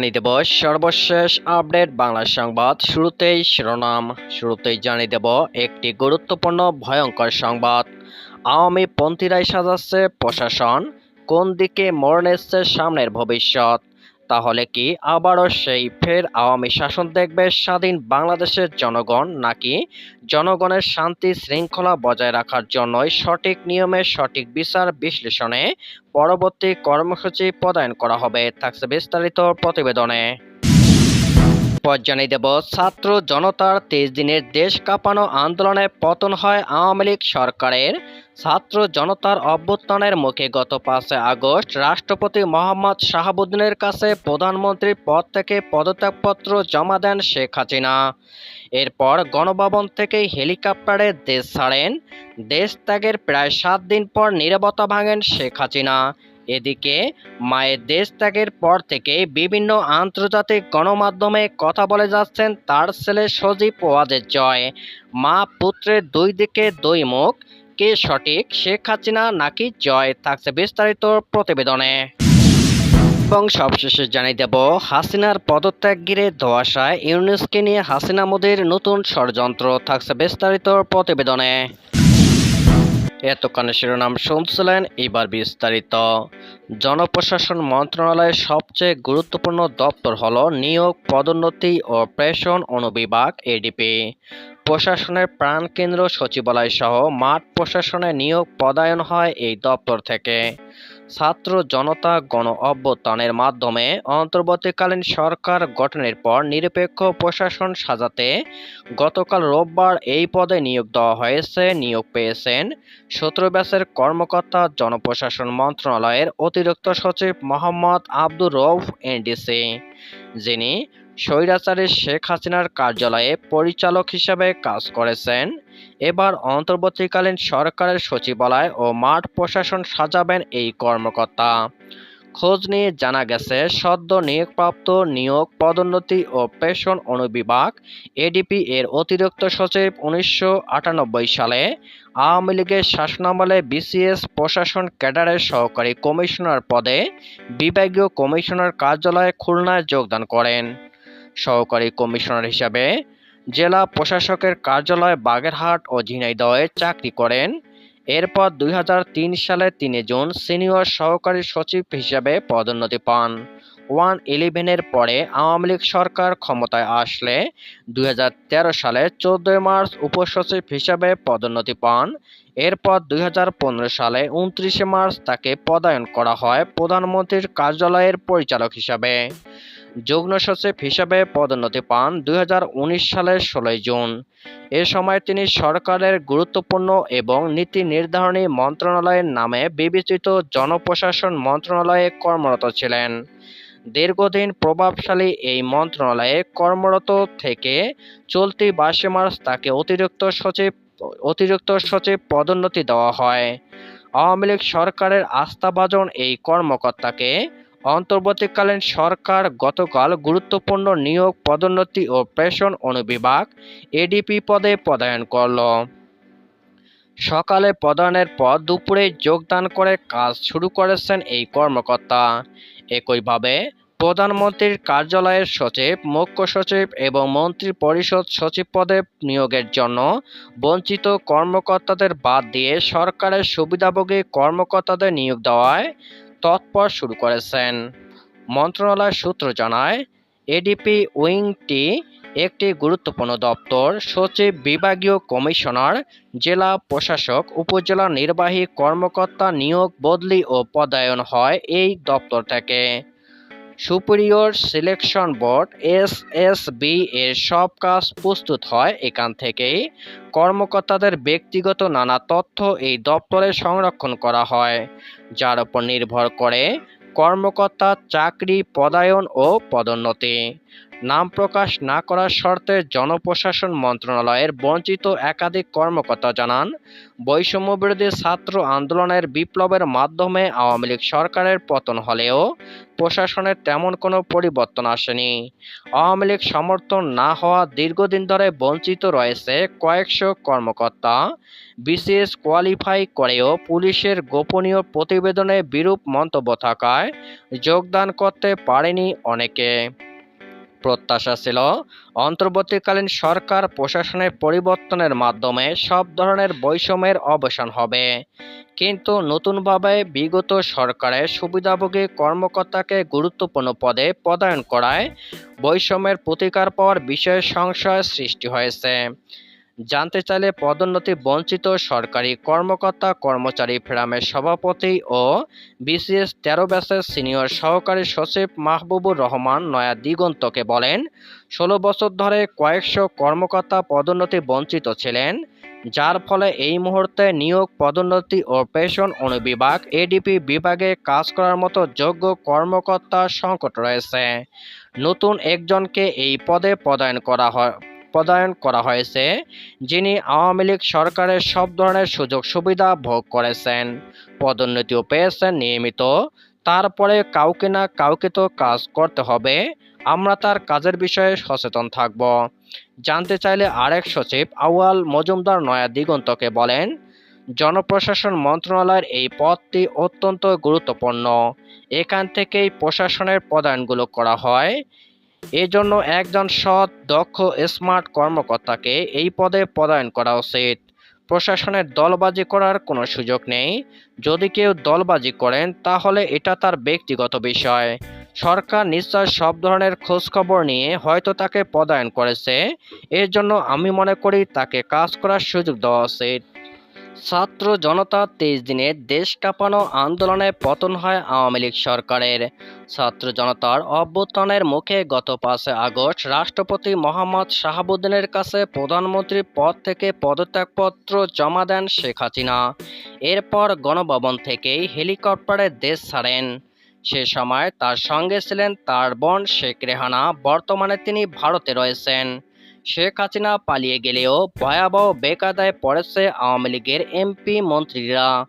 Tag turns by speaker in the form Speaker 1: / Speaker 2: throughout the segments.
Speaker 1: জানিয়ে দেব সর্বশেষ আপডেট বাংলা সংবাদ শুরুতেই শিরোনাম। শুরুতেই জানিয়ে দেব একটি গুরুত্বপূর্ণ ভয়ঙ্কর সংবাদ। আওয়ামী পন্থীরাই সাজাচ্ছে প্রশাসন। কোন দিকে মোড় নিচ্ছে সামনের ভবিষ্যৎ? তাহলে কি আবারও সেই ফের আওয়ামী শাসন দেখবে স্বাধীন বাংলাদেশের জনগণ, নাকি জনগণের শান্তি শৃঙ্খলা বজায় রাখার জন্যই সঠিক নিয়মে সঠিক বিচার বিশ্লেষণে পরবর্তী কর্মসূচি প্রদান করা হবে? থাকছে বিস্তারিত প্রতিবেদনে। পর জানিয়ে দেব, ছাত্র জনতার তেইশ দিনের দেশ কাঁপানো আন্দোলনে পতন হয় আওয়ামী লীগ সরকারের। ছাত্র জনতার অভ্যুত্থানের মুখে গত পাঁচই আগস্ট রাষ্ট্রপতি মোহাম্মদ শাহাবুদ্দিনের কাছে প্রধানমন্ত্রীর পদ থেকে পদত্যাগপত্র জমা দেন শেখ হাসিনা। এরপর গণভবন থেকে হেলিকপ্টারে দেশ ছাড়েন। দেশ ত্যাগের প্রায় সাত দিন পর নীরবতা ভাঙেন শেখ হাসিনা। এদিকে মায়ের দেশ ত্যাগের পর থেকে বিভিন্ন আন্তর্জাতিক গণমাধ্যমে কথা বলে যাচ্ছেন তার ছেলে সজীব ওয়াজের জয়। মা পুত্রের দুই দিকে দুই মুখ, কে সঠিক, শেখ হাসিনা নাকি জয়, থাকছে বিস্তারিত প্রতিবেদনে। এবং সবশেষে জানিয়ে দেব, হাসিনার পদত্যাগ ঘিরে ধোয়াশায় ইউনেস্কে নিয়ে হাসিনা মোদীর নতুন ষড়যন্ত্র, থাকছে বিস্তারিত প্রতিবেদনে। এতক্ষণে শিরোনাম শুনছিলেন এবার বিস্তারিত। জনপ্রশাসন মন্ত্রণালয়ের সবচেয়ে গুরুত্বপূর্ণ দপ্তর হল নিয়োগ, পদোন্নতি ও প্রেষণ অনুবিভাগ, এডিপি। প্রশাসনের প্রাণকেন্দ্র সচিবালয় সহ মাঠ প্রশাসনে নিয়োগ পদায়ন হয় এই দপ্তর থেকে। ছাত্র জনতা গণ অভ্যুত্থানের মাধ্যমে অন্তর্বর্তীকালীন সরকার গঠনের পর নিরপেক্ষ প্রশাসন সাজাতে গতকাল রোববার এই পদে নিয়োগ দেওয়া হয়েছে, নিয়োগ পেয়েছেন সতেরো কর্মকর্তা, জনপ্রশাসন মন্ত্রণালয়ের অতিরিক্ত সচিব মোহাম্মদ আব্দুর রৌফ এনডিসি। যিনি স্বৈরাচারী শেখ হাসিনার কার্যালয়ে পরিচালক হিসেবে কাজ করেছেন। এবার অন্তর্বর্তীকালীন সরকারের সচিবালয় ও মাঠ প্রশাসন সাজাবেন এই কর্মকর্তা। খোঁজ নিয়ে জানা গেছে, সদ্য নিয়োগপ্রাপ্ত নিয়োগ পদোন্নতি ও পেশন অনুবিভাগ, এডিপি এর অতিরিক্ত সচিব উনিশশো আটানব্বই সালে, আওয়ামী লীগের শাসনামলে বিসিএস প্রশাসন ক্যাডারের সহকারী কমিশনার পদে বিভাগীয় কমিশনার কার্যালয়ে খুলনায় যোগদান করেন। সহকারী কমিশনার হিসাবে জেলা প্রশাসকের কার্যালয় বাগেরহাট ও ঝিনাইদহে চাকরি করেন। এরপর দুই হাজার তিন সালে তিন জুন সিনিয়র সহকারী সচিব হিসাবে পদোন্নতি পান। ওয়ান ইলেভেনের পরে আওয়ামী লীগ সরকার ক্ষমতায় আসলে দুই হাজার তেরো সালে চোদ্দই মার্চ উপসচিব হিসাবে পদোন্নতি পান। এরপর দুই হাজার পনেরো সালে উনত্রিশে মার্চ তাকে পদায়ন করা হয় প্রধানমন্ত্রীর কার্যালয়ের পরিচালক হিসাবে। যুগ্ম সচিব হিসাবে পদোন্নতি পান দু হাজার উনিশ সালের ষোলোই জুন। এ সময় তিনি সরকারের গুরুত্বপূর্ণ এবং নীতি নির্ধারণী মন্ত্রণালয়ের নামে বিবেচিত জনপ্রশাসন মন্ত্রণালয়ে কর্মরত ছিলেন। দীর্ঘদিন প্রভাবশালী এই মন্ত্রণালয়ে কর্মরত থেকে চলতি বাইশে মার্চ তাকে অতিরিক্ত সচিব অতিরিক্ত সচিব পদোন্নতি দেওয়া হয়। আওয়ামী লীগ সরকারের আস্থাভাজন এই কর্মকর্তাকে অন্তর্বর্তীকালীন সরকার গতকাল গুরুত্বপূর্ণ নিয়োগ, পদোন্নতি ও প্রেষণ অনুবিভাগ এডিপি পদে পদায়ন করল। সকালে পদায়নের পর দুপুরে যোগদান করে কাজ শুরু করেছেন এই কর্মকর্তা। একইভাবে প্রধানমন্ত্রীর কার্যালয়ের সচিব, মুখ্য সচিব এবং মন্ত্রী পরিষদ সচিব পদে নিয়োগের জন্য বঞ্চিত কর্মকর্তাদের বাদ দিয়ে সরকারের সুবিধাভোগী কর্মকর্তাদের নিয়োগ দেওয়ায় তৎপর শুরু করেছেন। মন্ত্রণালয় সূত্র জানায় এডিপি উইংটি একটি গুরুত্বপূর্ণ দপ্তর, সচিব বিভাগীয় কমিশনার, জেলা প্রশাসক, উপজেলা নির্বাহী কর্মকর্তা নিয়োগ, বদলি ও পদায়ন হয় এই দপ্তর থেকে। Superior selection board S S B এর সব কাজ প্রস্তুত হয় এখান থেকেই। কর্মকর্তাদের ব্যক্তিগত নানা তথ্য এই দপ্তরে সংরক্ষণ করা হয়, যার উপর নির্ভর করে কর্মকর্তা চাকরি, পদায়ন ও পদোন্নতি। নাম প্রকাশ না করার শর্তে জনপ্রশাসন মন্ত্রণালয়ের বঞ্চিত একাধিক কর্মকর্তা জানান বৈষম্য বিরোধী ছাত্র আন্দোলনের বিপ্লবের মাধ্যমে আওয়ামী লীগ সরকারের পতন হলেও প্রশাসনের তেমন কোনো পরিবর্তন আসেনি। আওয়ামী লীগ সমর্থন না হওয়া দীর্ঘদিন ধরে বঞ্চিত রয়েছে কয়েকশো কর্মকর্তা। বিসিএস কোয়ালিফাই করেও পুলিশের গোপনীয় প্রতিবেদনে বিরূপ মন্তব্য থাকায় যোগদান করতে পারেনি অনেকে। প্রত্যাশা ছিল, অন্তর্বর্তীকালীন সরকার প্রশাসনের পরিবর্তনের মাধ্যমে সব ধরনের বৈষম্যের অবসান হবে। কিন্তু নতুনভাবে বিগত সরকারের সুবিধাভোগী কর্মকর্তাকে গুরুত্বপূর্ণ পদে পদায়ন করায় বৈষম্যের প্রতিকার পাওয়ার বিষয়ে সংশয় সৃষ্টি হয়েছে। জানতে চাইলে পদোন্নতি বঞ্চিত সরকারি কর্মকর্তা, কর্মচারী ফেরামের সভাপতি ও বিসিএস তেরো ব্যাচের সিনিয়র সহকারী সচিব মাহবুবুর রহমান নয়া দিগন্তকে বলেন, ষোলো বছর ধরে কয়েকশো কর্মকর্তা পদোন্নতি বঞ্চিত ছিলেন, যার ফলে এই মুহূর্তে নিয়োগ, পদোন্নতি ও পেশন অনুবিভাগ এডিপি বিভাগে কাজ করার মতো যোগ্য কর্মকর্তা সংকট রয়েছে। নতুন একজনকে এই পদে পদায়ন করা হয় পদায়ন করা হয়েছে, যিনি আওয়ামী লীগ সরকারের সব ধরনের সুযোগ সুবিধা ভোগ করেছেন। পদোন্নতিও পেয়েছেন নিয়মিত, তারপরে কাউকে না কাউকে তো কাজ করতে হবে, আমরা তার কাজের বিষয়ে সচেতন থাকব। জানতে চাইলে আরেক সচিব আউয়াল মজুমদার নয়া দিগন্তকে বলেন, জনপ্রশাসন মন্ত্রণালয়ের এই পদটি অত্যন্ত গুরুত্বপূর্ণ। এখান থেকেই প্রশাসনের পদায়নগুলো করা হয় এজন্য একজন সৎ, দক্ষ, স্মার্ট কর্মকর্তাকে এই পদে পদায়ন করা উচিত। প্রশাসনের দলবাজি করার কোনো সুযোগ নেই। যদি কেউ দলবাজি করেন, তাহলে এটা তার ব্যক্তিগত বিষয়। সরকার নিশ্চয় সব ধরনের খোঁজখবর নিয়ে হয়তো তাকে পদায়ন করেছে। এর জন্য আমি মনে করি তাকে কাজ করার সুযোগ দেওয়া উচিত। ছাত্র জনতা তেইশ দিনে দেশ কাঁপানো আন্দোলনে পতন হয় আওয়ামী লীগ সরকারের। ছাত্র জনতার অভ্যুত্থানের মুখে গত পাঁচে আগস্ট রাষ্ট্রপতি মোহাম্মদ শাহাবুদ্দিনের কাছে প্রধানমন্ত্রীর পদ থেকে পদত্যাগপত্র জমা দেন শেখ হাসিনা। এরপর গণভবন থেকেই হেলিকপ্টারে দেশ ছাড়েন। সে সময় তার সঙ্গে ছিলেন তার বোন শেখ রেহানা। বর্তমানে তিনি ভারতে রয়েছেন। শেখ হাসিনা পালিয়ে গেলেও ভয়াবহ বেকাদায় পড়েছে আওয়ামী লীগের এমপি মন্ত্রীরা।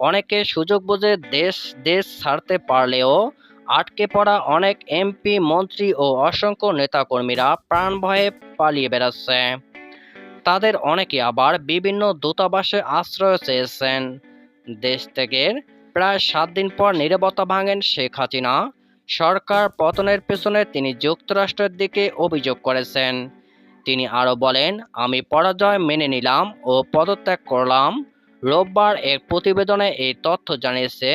Speaker 1: অনেকে সুযোগ বুঝে দেশ দেশ ছাড়তে পারলেও আটকে পড়া অনেক এমপি মন্ত্রী ও অসংখ্য নেতাকর্মীরা প্রাণ ভয়ে পালিয়ে বেড়াচ্ছে। তাদের অনেকে আবার বিভিন্ন দূতাবাসে আশ্রয় চেয়েছেন। দেশ থেকে প্রায় সাত দিন পর নীরবতা ভাঙেন শেখ হাসিনা। সরকার পতনের পেছনে তিনি যুক্তরাষ্ট্রের দিকে অভিযোগ করেছেন। তিনি আরও বলেন, আমি পরাজয় মেনে নিলাম ও পদত্যাগ করলাম। রোববার এক প্রতিবেদনে এই তথ্য জানিয়েছে,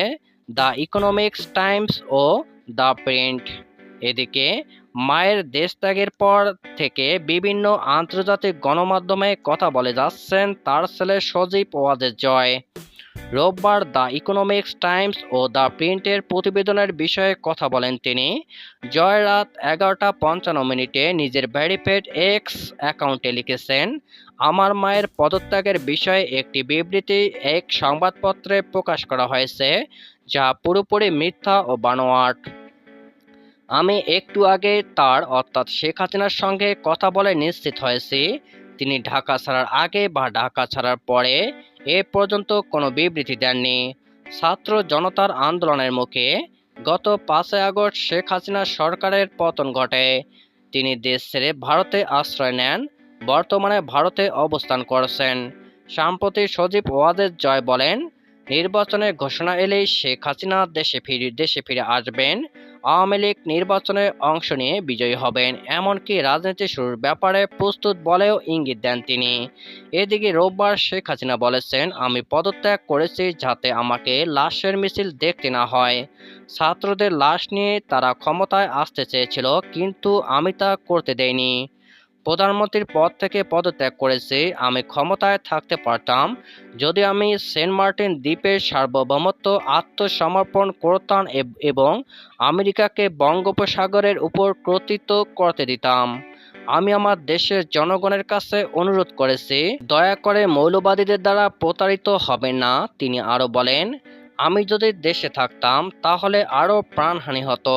Speaker 1: দ্য ইকোনমিক্স টাইমস ও দ্য প্রিন্ট। এদিকে, মায়ের দেশত্যাগের পর থেকে বিভিন্ন আন্তর্জাতিক গণমাধ্যমে কথা বলে যাচ্ছেন তার ছেলে সজীব ওয়াজের জয়। রোববার দ্য ইকোনমিক্স টাইমস ও দ্য প্রিন্টের প্রতিবেদনের বিষয়ে কথা বলেন তিনি। জয় রাত এগারোটা পঞ্চান্ন মিনিটে নিজের ভ্যারিফাইড এক্স অ্যাকাউন্টে লিখেছেন, আমার মায়ের পদত্যাগের বিষয়ে একটি বিবৃতি এক সংবাদপত্রে প্রকাশ করা হয়েছে, যা পুরোপুরি মিথ্যা ও বানোয়াট। আমি একটু আগে তার, অর্থাৎ শেখ হাসিনার সঙ্গে কথা বলে নিশ্চিত হয়েছি। তিনি ঢাকা ছাড়ার আগে বা ঢাকা ছাড়ার পরে এ পর্যন্ত কোনো বিবৃতি দেননি। ছাত্র জনতার আন্দোলনের মুখে গত পাঁচই আগস্ট শেখ হাসিনা সরকারের পতন ঘটে। তিনি দেশ ছেড়ে ভারতে আশ্রয় নেন, বর্তমানে ভারতে অবস্থান করছেন। সাম্প্রতি সজীব ওয়াজেদ জয় বলেন, নির্বাচনের ঘোষণা এলেই শেখ হাসিনা দেশে ফিরে দেশে ফিরে আসবেন। আওয়ামী লীগ নির্বাচনে অংশ নিয়ে বিজয়ী হবেন, এমনকি রাজনীতি শুরুর ব্যাপারে প্রস্তুত বলেও ইঙ্গিত দেন তিনি। এদিকে রোববার শেখ হাসিনা বলেছেন, আমি পদত্যাগ করেছি যাতে আমাকে লাশের মিছিল দেখতে না হয়। ছাত্রদের লাশ নিয়ে তারা ক্ষমতায় আসতে চেয়েছিল, কিন্তু আমি তা করতে দেইনি। প্রধানমন্ত্রীর পদ থেকে পদত্যাগ করেছি, আমি ক্ষমতায় থাকতে পারতাম। যদি আমি সেন্ট মার্টিন দ্বীপের সার্বভৌমত্ব আত্মসমর্পণ করতাম এবং আমেরিকাকে বঙ্গোপসাগরের উপর কর্তৃত্ব করতে দিতাম। আমি আমার দেশের জনগণের কাছে অনুরোধ করেছি, দয়া করে মৌলবাদীদের দ্বারা প্রতারিত হবে না, তিনি আরও বলেন। আমি যদি দেশে থাকতাম, তাহলে আরও প্রাণহানি হতো,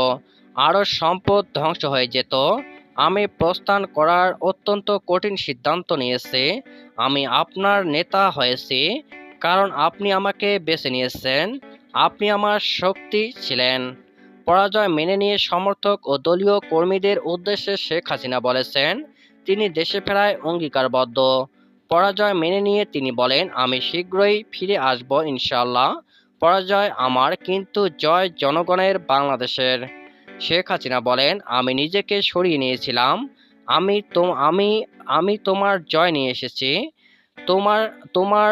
Speaker 1: আরও সম্পদ ধ্বংস হয়ে যেত। আমি প্রস্থান করার অত্যন্ত কঠিন সিদ্ধান্ত নিয়েছি। আমি আপনার নেতা হয়েছি, কারণ আপনি আমাকে বেছে নিয়েছেন। আপনি আমার শক্তি ছিলেন। পরাজয় মেনে নিয়ে সমর্থক ও দলীয় কর্মীদের উদ্দেশ্যে শেখ হাসিনা বলেছেন, তিনি দেশে ফেরায় অঙ্গীকারবদ্ধ। পরাজয় মেনে নিয়ে তিনি বলেন, আমি শীঘ্রই ফিরে আসব ইনশাল্লাহ পরাজয় আমার, কিন্তু জয় জনগণের বাংলাদেশের। শেখ হাসিনা বলেন, আমি নিজেকে সরিয়ে নিয়েছিলাম। আমি আমি আমি তোমার জয় নিয়ে এসেছি। তোমার তোমার